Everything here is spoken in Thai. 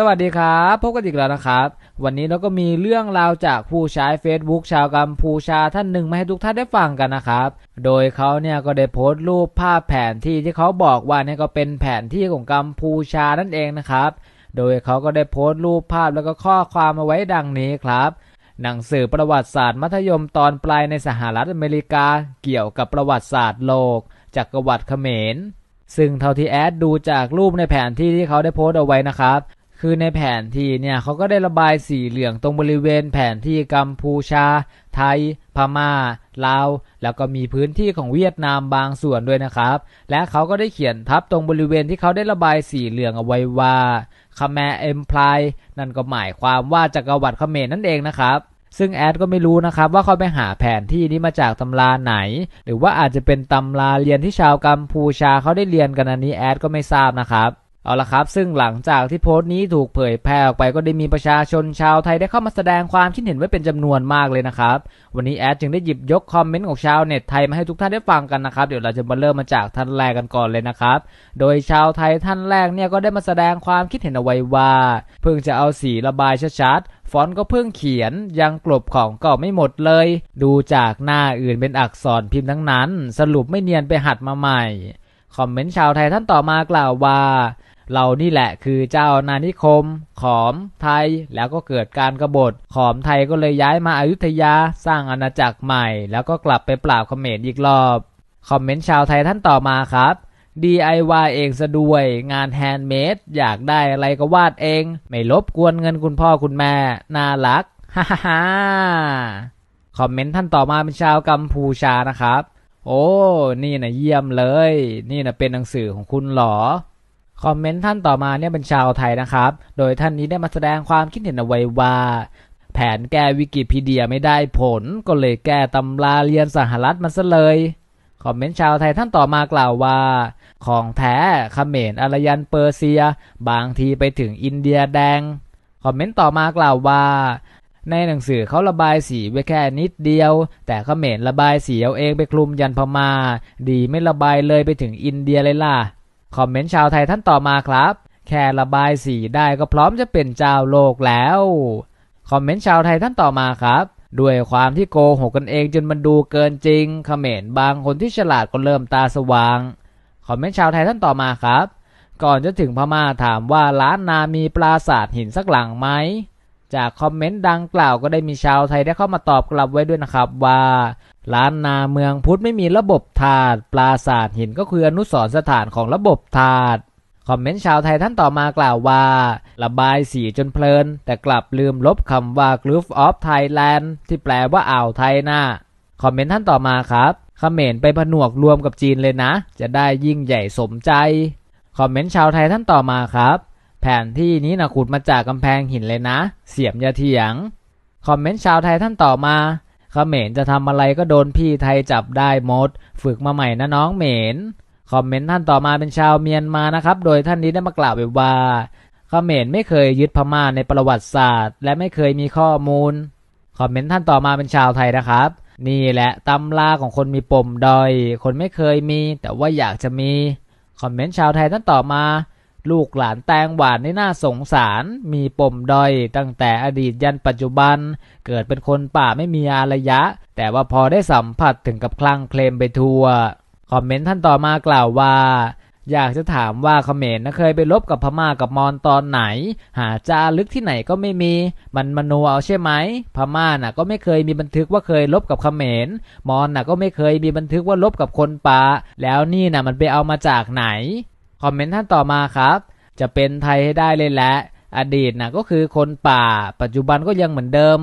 สวัสดีครับพบกันอีกแล้วนะครับ วันนี้เราก็มีเรื่องราวจากผู้ใช้ Facebook ชาวกัมพูชาท่านหนึ่งมาให้ทุกท่านได้ฟังกันนะครับ โดยเขาเนี่ยก็ได้โพสต์รูปภาพแผนที่ที่เขาบอกว่าเนี่ยก็เป็นแผนที่ของกัมพูชานั่นเองนะครับ โดยเขาก็ได้โพสต์รูปภาพแล้วก็ข้อความมาไว้ดังนี้ครับ หนังสือประวัติศาสตร์มัธยมตอนปลายในสหรัฐอเมริกา เกี่ยวกับประวัติศาสตร์โลกจักรวรรดิเขมรซึ่งเท่าที่แอดดูจากรูปในแผนที่ที่เขาได้โพสต์เอาไว้นะครับ คือในแผนที่เนี่ยเขาก็ได้ระบายสีเหลืองตรงบริเวณแผนที่กัมพูชา ไทย พม่าลาว แล้วก็มีพื้นที่ของเวียดนามบางส่วนด้วยนะครับ และเขาก็ได้เขียนทับตรงบริเวณที่เขาได้ระบายสีเหลืองเอาไว้ว่าคาแมเอ็มพลายนั่นก็หมายความว่าจักรวรรดิเขมรนั่นเองนะครับซึ่งแอดก็ไม่รู้นะครับว่าเขาไปหาแผนที่นี้มาจากตำราไหน หรือว่าอาจจะเป็นตำราเรียนที่ชาวกัมพูชาเขาได้เรียนกันอันนี้แอดก็ไม่ทราบนะครับ เอาละครับ ซึ่งหลังจากที่โพสต์นี้ถูกเผยแพร่ออกไปก็ได้มีประชาชนชาวไทยได้เข้ามาแสดงความคิดเห็นไว้เป็นจำนวนมากเลยนะครับ วันนี้แอดจึงได้หยิบยกคอมเมนต์ของชาวเน็ตไทยมาให้ทุกท่านได้ฟังกันนะครับ เดี๋ยวเราจะมาเริ่มมาจากท่านแรกกันก่อนเลยนะครับ โดยชาวไทยท่านแรกเนี่ยก็ได้มาแสดงความคิดเห็นเอาไว้ว่าเพิ่งจะเอาสีระบายชัดๆฟอนต์ก็เพิ่งเขียนยังกลบของเก่าไม่หมดเลย ดูจากหน้าอื่นเป็นอักษรพิมพ์ทั้งนั้น สรุปไม่เนียนไปหัดมาใหม่ คอมเมนต์ชาวไทยท่านต่อมากล่าวว่า เรานี่แหละคือเจ้านานิคม ขอมไทยแล้วก็เกิดการกรบฏ ขอมไทยก็เลยย้ายมาอายุทยาสร้างอาณาจักรใหม่ แล้วก็กลับไปปราบเขมรอีกรอบ คอมเมนต์ชาวไทยท่านต่อมาครับ DIY เองซะด้วย งานแฮนด์เมดอยากได้อะไรก็วาดเอง ไม่ลบกวนเงินคุณพ่อคุณแม่ น่ารัก ฮ่าฮ่าฮ่าคอมเมนต์ท่านต่อมาเป็นชาวกัมพูชานะครับ โอ้ นี่นะเยี่ยมเลย นี่นะเป็นหนังสือของคุณหรอ คอมเมนต์ท่านต่อมาเนี่ยเป็นชาวไทยนะครับ โดยท่านนี้ได้มาแสดงความคิดเห็นเอาไว้ว่า แผนแก้วิกิพีเดียไม่ได้ผล ก็เลยแก้ตำราเรียนสหรัฐมันซะเลย คอมเมนต์ชาวไทยท่านต่อมากล่าวว่า ของแท้เขมรอารยันเปอร์เซีย บางทีไปถึงอินเดียแดง คอมเมนต์ต่อมากล่าวว่า ในหนังสือเขาระบายสีไว้แค่นิดเดียว แต่เขมรระบายสีเอาเองไปคลุมยันพมา่า ดีไม่ระบายเลยไปถึงอินเดียเลยล่ะ คอมเมนต์ชาวไทยท่านต่อมาครับ แค่ระบายสีได้ก็พร้อมจะเป็นเจ้าโลกแล้ว คอมเมนต์ชาวไทยท่านต่อมาครับ ด้วยความที่โกหกกันเองจนมันดูเกินจริงเขมรบางคนที่ฉลาดก็เริ่มตาสว่าง คอมเมนต์ชาวไทยท่านต่อมาครับ ก่อนจะถึงพม่าถามว่าล้านนามีปราสาทหินสักหลังไหม จากคอมเมนต์ดังกล่าวก็ได้มีชาวไทยได้เข้ามาตอบกลับไว้ด้วยนะครับว่าล้านนาเมืองพุทธไม่มีระบบธาตุปราสาทหินก็คืออนุสรสถานของระบบธาตุคอมเมนต์ชาวไทยท่านต่อมากล่าวว่า ระบายสีจนเพลิน แต่กลับลืมลบคำว่า Group of Thailand ที่แปลว่าอ่าวไทยนะคอมเมนต์ท่านต่อมาครับเขมรไปผนวกรวมกับจีนเลยนะ จะได้ยิ่งใหญ่สมใจ คอมเมนต์ชาวไทยท่านต่อมาครับ แผนที่นี้นะขุดมาจากกำแพงหินเลยนะ เสียมยาเถียง คอมเมนต์ชาวไทยท่านต่อมาเขมรจะทำอะไรก็โดนพี่ไทยจับได้หมด ฝึกมาใหม่นะน้องเหมนคอมเมนต์ท่านต่อมาเป็นชาวเมียนมานะครับ โดยท่านนี้ได้มากล่าวไว้ว่าเขมรไม่เคยยึดพม่าในประวัติศาสตร์ และไม่เคยมีข้อมูล คอมเมนต์ท่านต่อมาเป็นชาวไทยนะครับ นี่แหละตำราของคนมีปมดอย คนไม่เคยมี แต่ว่าอยากจะมี คอมเมนต์ชาวไทยท่านต่อมา ลูกหลานแตงหวานนี่น่าสงสาร มีปมดอยตั้งแต่อดีตยันปัจจุบัน เกิดเป็นคนป่าไม่มีอารยะ แต่ว่าพอได้สัมผัสถึงกับคลั่งเคลมไปทั่ว คอมเมนต์ท่านต่อมากล่าวว่า อยากจะถามว่าเขมรนะเคยไปลบกับพม่ากับมอญตอนไหน หาจารึกที่ไหนก็ไม่มี มันมโนเอาใช่ไหม พม่าน่ะก็ไม่เคยมีบันทึกว่าเคยลบกับเขมร มอญน่ะก็ไม่เคยมีบันทึกว่าลบกับคนป่าแล้วนี่น่ะมันไปเอามาจากไหน คอมเมนต์ท่านต่อมาครับ จะเป็นไทยให้ได้เลยแหละ อดีตนะก็คือคนป่า ปัจจุบันก็ยังเหมือนเดิม